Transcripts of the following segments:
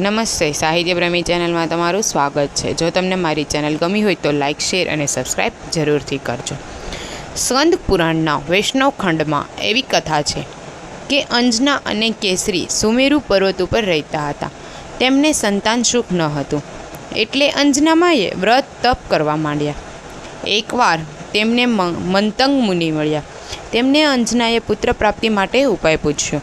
નમસ્તે સાહિત્ય પ્રેમી ચેનલમાં તમારું સ્વાગત છે. જો તમને મારી ચેનલ ગમી હોય તો લાઇક શેર અને સબસ્ક્રાઈબ જરૂરથી કરજો. સ્કંદ પુરાણના વૈષ્ણવ ખંડમાં એવી કથા છે કે અંજના અને કેસરી સુમેરુ પર્વત ઉપર રહેતા હતા. તેમને સંતાન સુખ ન હતું. એટલે અંજનામાએ વ્રત તપ કરવા માંડ્યા. એકવાર તેમને મંતંગ મુનિ મળ્યા. તેમને અંજનાએ પુત્ર પ્રાપ્તિ માટે ઉપાય પૂછ્યો.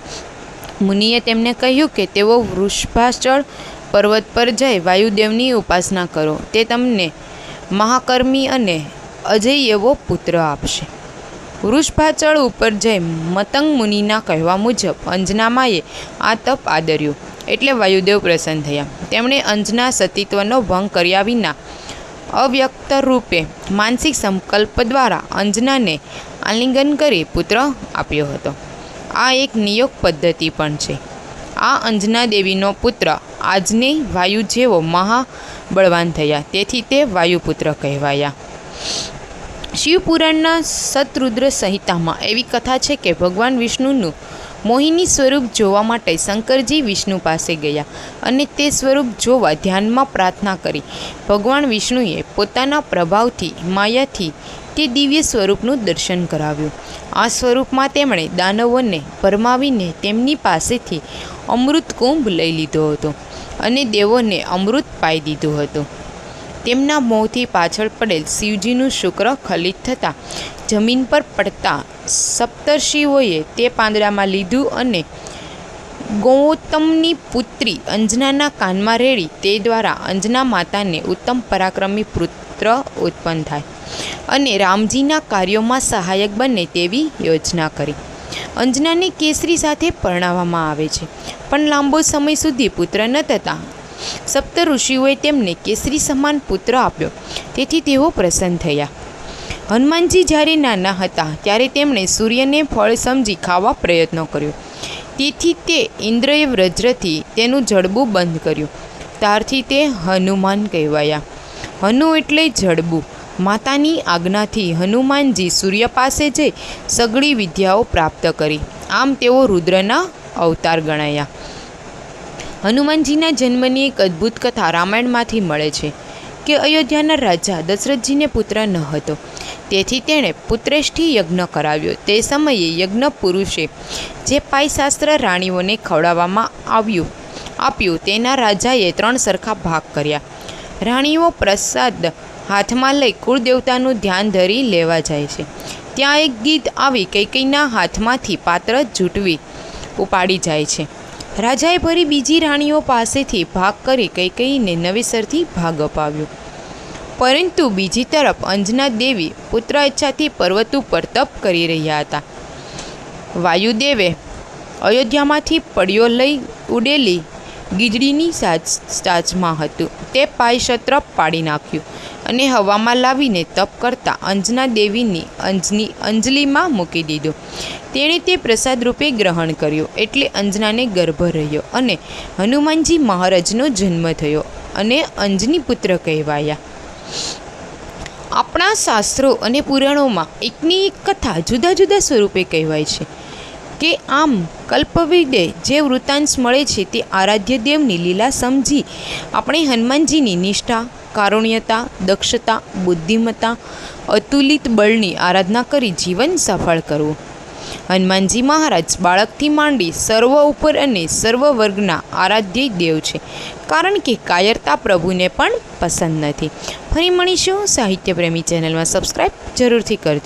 મુનિએ તેમને કહ્યું કે તેઓ વૃષભાચળ પર્વત પર જઈ વાયુદેવની ઉપાસના કરો. તે તમને મહાકર્મી અને અજય એવો પુત્ર આપશે. વૃષભાચળ ઉપર જઈ મતંગ મુનિના કહેવા મુજબ અંજનામાએ આ તપ આદર્યું. એટલે વાયુદેવ પ્રસન્ન થયા. તેમણે અંજના સતીત્વનો ભંગ કર્યા વિના અવ્યક્ત રૂપે માનસિક સંકલ્પ દ્વારા અંજનાને આલિંગન કરી પુત્ર આપ્યો હતો. આ એક નિયોગ પદ્ધતિ પણ છે. આ અંજના દેવીનો પુત્ર આજની વાયુ જેવો મહાબળવાન થયા, તેથી તે વાયુપુત્ર કહેવાયા. શિવપુરાણના સતરુદ્ર સંહિતામાં એવી કથા છે કે ભગવાન વિષ્ણુનું મોહિની સ્વરૂપ જોવા માટે શંકરજી વિષ્ણુ પાસે ગયા અને તે સ્વરૂપ જોવા ધ્યાનમાં પ્રાર્થના કરી. ભગવાન વિષ્ણુએ પોતાના પ્રભાવથી, માયાથી તે દિવ્ય સ્વરૂપનું દર્શન કરાવ્યું. આ સ્વરૂપમાં તેમણે દાનવોને ભરમાવીને તેમની પાસેથી અમૃત કુંભ લઈ લીધો હતો અને દેવોને અમૃત પાઈ દીધું હતું. તેમના મોંથી પાછળ પડેલ શિવજીનું શુક્ર ખલિત થતાં જમીન પર પડતા સપ્તર્ષિઓએ તે પાંદડામાં લીધું અને ગૌતમની પુત્રી અંજનાના કાનમાં રેડી તે દ્વારા અંજના માતાને ઉત્તમ પરાક્રમી પુત્ર ઉત્પન્ન થાય અને રામજીના કાર્યોમાં સહાયક બને તેવી યોજના કરી. અંજનાને કેસરી સાથે પરણાવવામાં આવે છે, પણ લાંબો સમય સુધી પુત્ર ન થતાં સપ્ત ઋષિઓએ તેમને કેસરી સમાન પુત્ર આપ્યો. તેથી તેઓ પ્રસન્ન થયા. હનુમાનજી જ્યારે નાના હતા, ત્યારે તેમણે સૂર્યને ફળ સમજી ખાવા પ્રયત્ન કર્યો. તેથી તે ઇન્દ્રએ વ્રજ્રથી તેનું જડબું બંધ કર્યું. ત્યારથી તે હનુમાન કહેવાયા. હનુ એટલે જડબું. માતાની આજ્ઞાથી હનુમાનજી સૂર્ય પાસે જઈ સગળી વિદ્યાઓ પ્રાપ્ત કરી. આમ તેઓ રુદ્રના અવતાર ગણાયા. હનુમાનજીના જન્મની એક અદ્ભુત કથા રામાયણમાંથી મળે છે કે અયોધ્યાના રાજા દશરથજીને પુત્ર ન હતો. તેથી તેણે પુત્રેષ્ઠી યજ્ઞ કરાવ્યો. તે સમયે યજ્ઞ પુરુષે જે પાયશાસ્ત્ર રાણીઓને ખવડાવવામાં આવ્યું, આપ્યું, તેના રાજાએ ત્રણ સરખા ભાગ કર્યા. રાણીઓ પ્રસાદ હાથમાં લઈ કુળદેવતાનું ધ્યાન ધરી લેવા જાય છે. ત્યાં એક ગીત આવી કૈકૈના હાથમાંથી પાત્ર જૂટવી ઉપાડી જાય છે. રાજાએ ફરી બીજી રાણીઓ પાસેથી ભાગ કરી કૈકેયીને નવેસરથી ભાગ અપાવ્યો. પરંતુ બીજી તરફ અંજના દેવી પુત્ર ઈચ્છાથી પર્વત ઉપર તપ કરી રહ્યા હતા. વાયુદેવે અયોધ્યામાંથી પડ્યો લઈ ઉડેલી ગીજડીની સાજ સાજમાં હતું. તે પાયશત્ર પાડી નાખ્યું. અને હવામાં લાવીને તપ કરતા અંજના દેવીની અંજની અંજલિમાં મૂકી દીધો. તેણે તે પ્રસાદ રૂપે ગ્રહણ કર્યો એટલે અંજનાને ગર્ભ રહ્યો અને હનુમાનજી મહારાજનો જન્મ થયો અને અંજની પુત્ર કહેવાયા. આપણા શાસ્ત્રો અને પુરાણોમાં એકની એક કથા જુદા જુદા સ્વરૂપે કહેવાય છે કે આમ કલ્પવિદે જે વૃત્તાંશ મળે છે તે આરાધ્ય દેવની લીલા સમજી આપણે હનુમાનજીની નિષ્ઠા કારુણ્યતા, દક્ષતા, બુદ્ધિમત્તા, અતુલિત બળની આરાધના કરી જીવન સફળ કરવું. હનુમાનજી મહારાજ બાળકથી માંડી સર્વ ઉપર અને સર્વ વર્ગના આરાધ્ય દેવ છે. કારણ કે કાયરતા પ્રભુને પણ પસંદ નથી. ફરી મળીશું સાહિત્ય પ્રેમી ચેનલમાં. સબસ્ક્રાઈબ જરૂરથી કરજો.